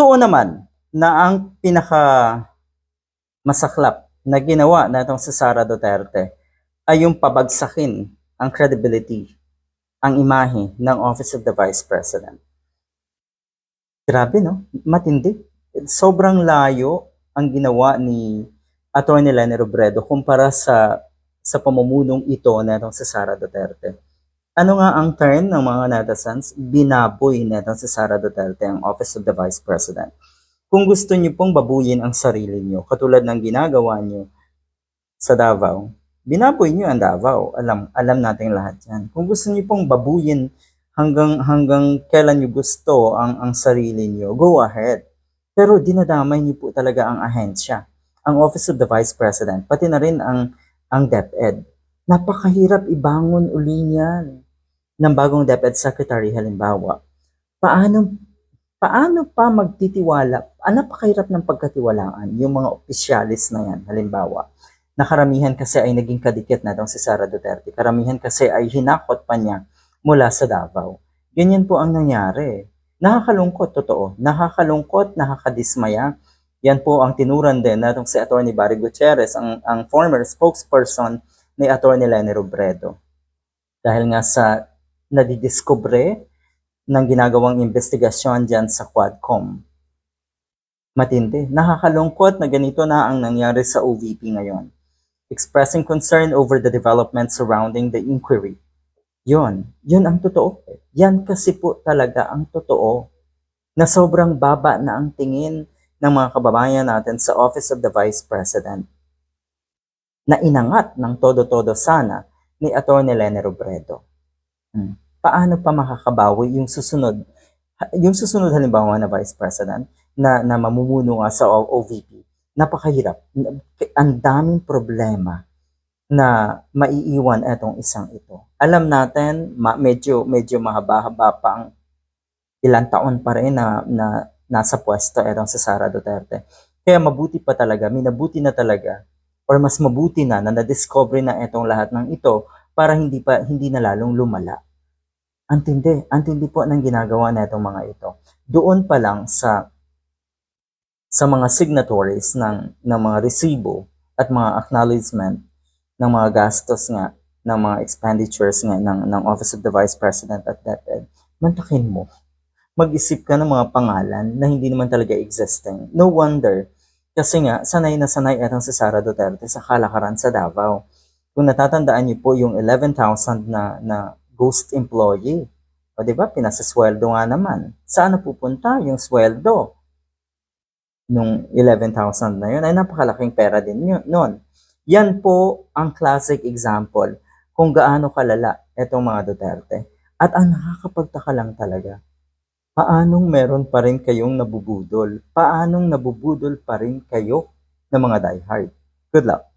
Totoo naman na ang pinaka masaklap na ginawa natong si Sara Duterte ay yung pabagsakin ang credibility, ang imahe ng Office of the Vice President. Grabe no? Matindi. Sobrang layo ang ginawa ni Atty. Leni Robredo kumpara sa sa pamumunong ito netong si Sara Duterte. Ano nga ang turn ng mga netizens? Binaboy netong si Sara Duterte ang Office of the Vice President. Kung gusto niyo pong babuyin ang sarili niyo, katulad ng ginagawa niyo sa Davao, binaboy niyo ang Davao. Alam, alam natin lahat yan. Kung gusto niyo pong babuyin hanggang hanggang kailan niyo gusto ang ang sarili niyo, go ahead. Pero dinadamay niyo po talaga ang ahensya, ang Office of the Vice President, pati na rin ang ang DepEd. Napakahirap ibangon uli niyan ng bagong DepEd Secretary halimbawa. Paano paano pa magtitiwala? Ah, napakahirap ng pagkatiwalaan yung mga opisyalis na yan halimbawa. Na karamihan kasi ay naging kadikit na daw si Sara Duterte. Karamihan kasi ay hinakot pa niya mula sa Davao. Ganyan po ang nangyari. Nakakalungkot, totoo. Nakakalungkot, nakakadismaya. Yan po ang tinuran din natong si Atty. Barry Gutierrez, ang, ang former spokesperson ni Atty. Leni Robredo. Dahil nga sa nadidiscover ng ginagawang investigasyon dyan sa Quadcom. Matindi. Nakakalungkot na ganito na ang nangyari sa OVP ngayon. Expressing concern over the development surrounding the inquiry. Yun. Yun ang totoo. Yan kasi po talaga ang totoo na sobrang baba na ang tingin ng mga kababayan natin sa Office of the Vice President na inangat ng todo-todo sana ni Atty. Leni Robredo. Hmm. Paano pa makakabawi yung susunod yung susunod halimbawa na Vice President na, na mamumuno nga sa OVP, napakahirap. Ang daming problema na maiiwan etong isang ito. Alam natin, ma- medyo medyo mahaba-haba pa ang ilang taon pa rin na, na nasa pwesto etong si Sara Duterte. Kaya mabuti pa talaga, minabuti na talaga or mas mabuti na na na-discover na etong lahat ng ito para hindi pa hindi na lalong lumala. Antindi, antindi po ng ginagawa na itong mga ito. Doon pa lang sa sa mga signatories ng, ng mga resibo at mga acknowledgement ng mga gastos nga ng mga expenditures nga ng, ng Office of the Vice President at DepEd, mantakin mo. Mag-isip ka ng mga pangalan na hindi naman talaga existing. No wonder. Kasi nga, sanay na sanay itong si Sara Duterte sa kalakaran sa Davao. Kung natatandaan niyo po yung 11,000 na, na ghost employee. O di ba, pinasasweldo nga naman. Saan napupunta yung sweldo? Nung 11,000 na yun, ay napakalaking pera din yun, nun. Yan po ang classic example kung gaano kalala itong mga Duterte. At ang nakakapagtaka lang talaga, paanong meron pa rin kayong nabubudol? Paanong nabubudol pa rin kayo ng mga diehard? Good luck!